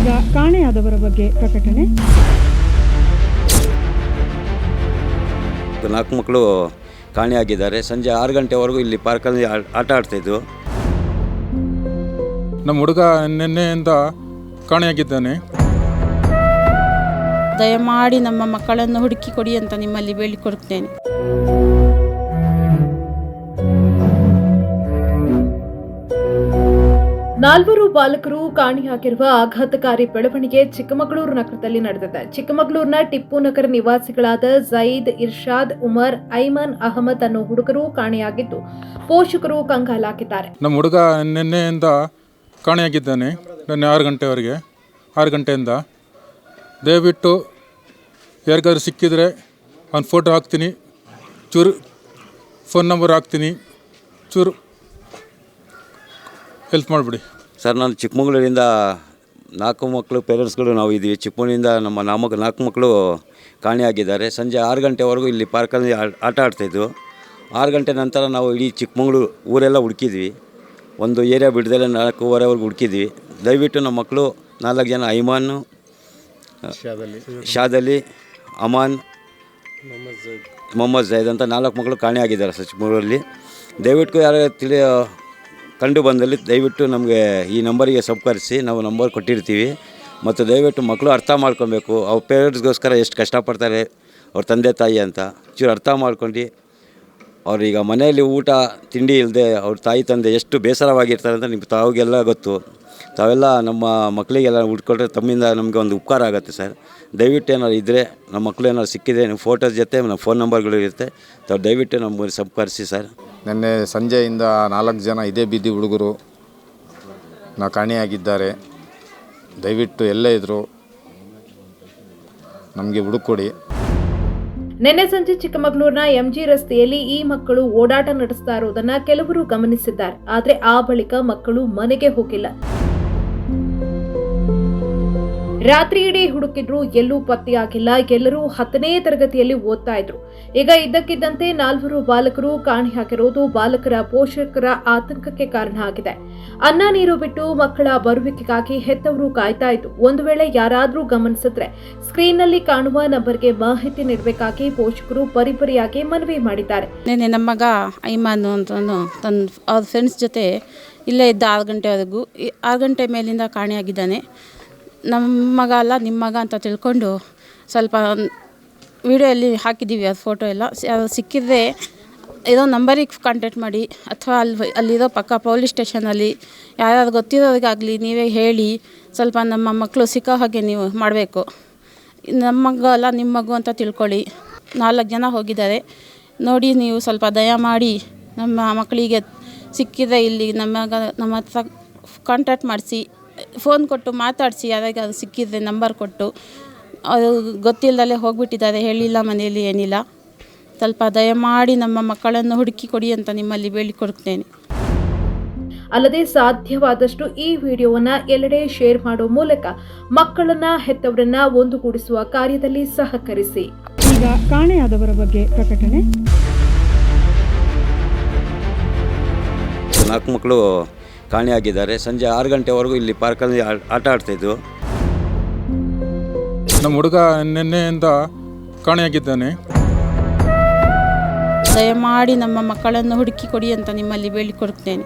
ಈಗ ಕಾಣೆಯಾದವರ ಬಗ್ಗೆ ಪ್ರಕಟಣೆ. ನಾಲ್ಕು ಮಕ್ಕಳು ಕಾಣೆಯಾಗಿದ್ದಾರೆ. ಸಂಜೆ ಆರು ಗಂಟೆವರೆಗೂ ಇಲ್ಲಿ ಪಾರ್ಕಲ್ಲಿ ಆಟ ಆಡ್ತಾಯಿದ್ದು ನಮ್ಮ ಹುಡುಗ ನಿನ್ನೆಯಿಂದ ಕಾಣೆಯಾಗಿದ್ದಾನೆ. ದಯಮಾಡಿ ನಮ್ಮ ಮಕ್ಕಳನ್ನು ಹುಡುಕಿ ಕೊಡಿ ಅಂತ ನಿಮ್ಮಲ್ಲಿ ಬೇಡಿಕೊಡುತ್ತೇನೆ. ನಾಲ್ವರು ಬಾಲಕರು ಕಾಣೆಯಾಗಿರುವ ಆಘಾತಕಾರಿ ಬೆಳವಣಿಗೆ ಚಿಕ್ಕಮಗಳೂರು ನಗರದಲ್ಲಿ ನಡೆದಿದೆ. ಚಿಕ್ಕಮಗಳೂರಿನ ಟಿಪ್ಪು ನಗರ ನಿವಾಸಿಗಳಾದ ಜಯೀದ್ ಇರ್ಷಾದ್, ಉಮರ್, ಐಮನ್ ಅಹಮದ್ ಅನ್ನೋ ಹುಡುಗರು ಕಾಣೆಯಾಗಿದ್ದು, ಪೋಷಕರು ಕಂಗಾಲಾಗಿದ್ದಾರೆ. ನಮ್ಮ ಹುಡುಗ ನಿನ್ನೆಯಿಂದ ಕಾಣೆಯಾಗಿದ್ದಾನೆ, ನಿನ್ನೆ ಆರು ಗಂಟೆವರೆಗೆ. ಆರು ಗಂಟೆಯಿಂದ. ದಯವಿಟ್ಟು ಯಾರಿಗಾದ್ರೂ ಸಿಕ್ಕಿದರೆ ಅವ್ನು ಫೋಟೋ ಹಾಕ್ತೀನಿ. ಚೂರು, ಫೋನ್ ನಂಬರ್ ಹಾಕ್ತೀನಿ. ಚೂರು ಹೆಲ್ಪ್ ಮಾಡಿಬಿಡಿ. ಸರ್ ನಾನು ಚಿಕ್ಕಮಗಳೂರಿಂದ ನಾಲ್ಕು ಮಕ್ಕಳು ಪೇರೆಂಟ್ಸ್ಗಳು ನಾವು ಇದ್ದೀವಿ. ಚಿಕ್ಕಮಗಳೂರಿಂದ ನಮ್ಮ ನಾಮಕ ನಾಲ್ಕು ಮಕ್ಕಳು ಕಾಣೆಯಾಗಿದ್ದಾರೆ ಸಂಜೆ ಆರು ಗಂಟೆವರೆಗೂ ಇಲ್ಲಿ ಪಾರ್ಕಲ್ಲಿ ಆಟ ಆಡ್ತಾಯಿದ್ವು ಆರು ಗಂಟೆ ನಂತರ ನಾವು ಇಡೀ ಚಿಕ್ಕಮಗಳೂರು ಊರೆಲ್ಲ ಹುಡುಕಿದ್ವಿ. ಒಂದು ಏರಿಯಾ ಬಿಡ್ದಲೆ ನಾಲ್ಕೂವರೆವರೆಗೂ ಹುಡುಕಿದ್ವಿ. ದಯವಿಟ್ಟು ನಮ್ಮ ಮಕ್ಕಳು ನಾಲ್ಕು ಜನ ಐಮಾನು ಶಾದಲಿ ಅಮಾನ್ ಮೊಹಮ್ಮದ್ ಜೈದ್ ಅಂತ ನಾಲ್ಕು ಮಕ್ಕಳು ಕಾಣೆಯಾಗಿದ್ದಾರೆ ಸರ್ ಚಿಕ್ಕಮಗಳೂರಲ್ಲಿ. ದಯವಿಟ್ಟು ಯಾರು ತಿಳಿ ಕಂಡು ಬಂದಲ್ಲಿ ದಯವಿಟ್ಟು ನಮಗೆ ಈ ನಂಬರಿಗೆ ಸಂಪರ್ಕಿಸಿ ನಾವು ನಂಬರ್ ಕೊಟ್ಟಿರ್ತೀವಿ. ಮತ್ತು ದಯವಿಟ್ಟು ಮಕ್ಕಳು ಅರ್ಥ ಮಾಡ್ಕೊಬೇಕು. ಅವ್ರ ಪೇರೆಂಟ್ಸ್ಗೋಸ್ಕರ ಎಷ್ಟು ಕಷ್ಟಪಡ್ತಾರೆ, ಅವ್ರ ತಂದೆ, ತಾಯಿ ಅಂತ. ಚೂರು ಅರ್ಥ ಮಾಡ್ಕೊಂಡು ಅವ್ರೀಗ ಮನೆಯಲ್ಲಿ ಊಟ, ತಿಂಡಿ ಇಲ್ಲದೆ ಅವ್ರ ತಾಯಿ, ತಂದೆ ಎಷ್ಟು ಬೇಸರವಾಗಿರ್ತಾರೆ ಅಂತ ನಿಮ್ಗೆ ತಾವಿಗೆಲ್ಲ ಗೊತ್ತು. ತಾವೆಲ್ಲ ನಮ್ಮ ಮಕ್ಕಳಿಗೆಲ್ಲ ಹುಡ್ಕೊಟ್ರೆ ತಮ್ಮಿಂದ ನಮಗೆ ಒಂದು ಉಪಕಾರ ಆಗುತ್ತೆ ಸರ್. ದಯವಿಟ್ಟು ಏನಾದ್ರು ಇದ್ದರೆ ನಮ್ಮ ಮಕ್ಕಳು ಏನಾದ್ರು ಸಿಕ್ಕಿದೆ ನಿಮ್ಮ ಫೋಟೋಸ್ ಜೊತೆ ನಮ್ಮ ಫೋನ್ ನಂಬರ್ಗಳು ಇರುತ್ತೆ. ತಾವು ದಯವಿಟ್ಟು ನಮ್ಮ ಸಂಪರ್ಕಿಸಿ ಸರ್. ನಿನ್ನೆ ಸಂಜೆಯಿಂದ ನಾಲ್ಕು ಜನ ಇದೇ ಬಿದ್ದಿ ಹುಡುಗರು ನಾ ಕಾಣೆಯಾಗಿದ್ದಾರೆ. ದಯವಿಟ್ಟು ಎಲ್ಲೇ ಇದ್ದರು ನಮಗೆ ಹುಡುಕೊಡಿ. ನಿನ್ನೆ ಸಂಜೆ ಚಿಕ್ಕಮಗಳೂರಿನ ಎಂಜಿ ರಸ್ತೆಯಲ್ಲಿ ಈ ಮಕ್ಕಳು ಓಡಾಟ ನಡೆಸ್ತಾ ಇರೋದನ್ನ ಕೆಲವರು ಗಮನಿಸಿದ್ದಾರೆ. ಆದರೆ ಆ ಬಳಿಕ ಮಕ್ಕಳು ಮನೆಗೆ ಹೋಗಿಲ್ಲ. ರಾತ್ರಿ ಇಡೀ ಹುಡುಕಿದ್ರು, ಎಲ್ಲೂ ಪತ್ತೆಯಾಗಿಲ್ಲ. ಎಲ್ಲರೂ ಹತ್ತನೇ ತರಗತಿಯಲ್ಲಿ ಓದ್ತಾ ಇದ್ರು. ಈಗ ಇದ್ದಕ್ಕಿದ್ದಂತೆ ನಾಲ್ವರು ಬಾಲಕರು ಕಾಣೆಯಾಗಿರುವುದು ಬಾಲಕರ ಪೋಷಕರ ಆತಂಕಕ್ಕೆ ಕಾರಣ ಆಗಿದೆ. ಅನ್ನ ನೀರು ಬಿಟ್ಟು ಮಕ್ಕಳ ಬರುವಿಕೆಗಾಗಿ ಹೆತ್ತವರು ಕಾಯ್ತಾ ಇದ್ದು ಒಂದು ವೇಳೆ ಯಾರಾದರೂ ಗಮನಿಸಿದ್ರೆ ಸ್ಕ್ರೀನ್ನಲ್ಲಿ ಕಾಣುವ ನಂಬರ್ಗೆ ಮಾಹಿತಿ ನೀಡಬೇಕಾಗಿ ಪೋಷಕರು ಪರಿಪರಿಯಾಗಿ ಮನವಿ ಮಾಡಿದ್ದಾರೆ. ನೆನ್ನೆ ನಮ್ಮ ಮಗ ಐಮಾನು ಅಂತನು ತನ್ನ ಅವ್ರ ಫ್ರೆಂಡ್ಸ್ ಜೊತೆ ಇಲ್ಲೇ ಇದ್ದ ಆರು ಗಂಟೆವರೆಗೂ ಆರು ಗಂಟೆ ಮೇಲಿಂದ ಕಾಣೆಯಾಗಿದ್ದಾನೆ. ನಮ್ಮ ಮಗ ಅಲ್ಲ, ನಿಮ್ಮ ಮಗ ಅಂತ ತಿಳ್ಕೊಂಡು ಸ್ವಲ್ಪ ವಿಡಿಯೋಲ್ಲಿ ಹಾಕಿದ್ದೀವಿ, ಅದು ಫೋಟೋ ಎಲ್ಲ. ಸಿಕ್ಕಿದ್ರೆ ಇರೋ ನಂಬರಿಗೆ ಕಾಂಟ್ಯಾಕ್ಟ್ ಮಾಡಿ, ಅಥವಾ ಅಲ್ಲಿ ಅಲ್ಲಿರೋ ಪಕ್ಕ ಪೊಲೀಸ್ ಸ್ಟೇಷನಲ್ಲಿ ಯಾರಾದ್ರು ಗೊತ್ತಿರೋರಿಗಾಗಲಿ ನೀವೇ ಹೇಳಿ, ಸ್ವಲ್ಪ ನಮ್ಮ ಮಕ್ಕಳು ಸಿಕ್ಕೋ ಹಾಗೆ ನೀವು ಮಾಡಬೇಕು. ನಮ್ಮ ಮಗ ಅಲ್ಲ, ನಿಮ್ಮ ಮಗು ಅಂತ ತಿಳ್ಕೊಳ್ಳಿ. ನಾಲ್ಕು ಜನ ಹೋಗಿದ್ದಾರೆ. ನೋಡಿ ನೀವು ಸ್ವಲ್ಪ ದಯ ಮಾಡಿ, ನಮ್ಮ ಮಕ್ಕಳಿಗೆ ಸಿಕ್ಕಿದ್ರೆ ಇಲ್ಲಿ ನಮ್ಮ ನಮ್ಮ ಹತ್ರ ಕಾಂಟ್ಯಾಕ್ಟ್ ಮಾಡಿಸಿ. ಫೋನ್ ಕೊಟ್ಟು ಮಾತಾಡಿಸಿ ಅದು ಸಿಕ್ಕಿದ್ರೆ ನಂಬರ್ ಕೊಟ್ಟು. ಅದು ಗೊತ್ತಿಲ್ಲದಲ್ಲೇ ಹೋಗಿಬಿಟ್ಟಿದ್ದಾರೆ ಹೇಳಿಲ್ಲ ಮನೆಯಲ್ಲಿ ಏನಿಲ್ಲ. ಸ್ವಲ್ಪ ದಯಮಾಡಿ ನಮ್ಮ ಮಕ್ಕಳನ್ನು ಹುಡುಕಿ ಕೊಡಿ ಅಂತ ನಿಮ್ಮಲ್ಲಿ ಬೇಡಿಕೊಡುತ್ತೇನೆ ಅಲ್ಲದೆ ಸಾಧ್ಯವಾದಷ್ಟು ಈ ವಿಡಿಯೋವನ್ನ ಎಲ್ಲೆಡೆ ಶೇರ್ ಮಾಡೋ ಮೂಲಕ ಮಕ್ಕಳನ್ನ ಹೆತ್ತವರನ್ನ ಒಂದುಗೂಡಿಸುವ ಕಾರ್ಯದಲ್ಲಿ ಸಹಕರಿಸಿ. ಈಗ ಕಾಣೆಯಾದವರ ಬಗ್ಗೆ ಪ್ರಕಟಣೆ. ನಾಲ್ಕು ಮಕ್ಕಳು ಕಾಣೆಯಾಗಿದ್ದಾರೆ. ಸಂಜೆ ಆರು ಗಂಟೆವರೆಗೂ ಇಲ್ಲಿ ಪಾರ್ಕಲ್ಲಿ ಆಟ ಆಡ್ತಾಯಿದ್ದು ನಮ್ಮ ಹುಡುಗ ನಿನ್ನೆಯಿಂದ ಕಾಣೆಯಾಗಿದ್ದಾನೆ. ದಯಮಾಡಿ ನಮ್ಮ ಮಕ್ಕಳನ್ನು ಹುಡುಕಿ ಕೊಡಿ ಅಂತ ನಿಮ್ಮಲ್ಲಿ ಬೇಡಿಕೊಡುತ್ತೇನೆ.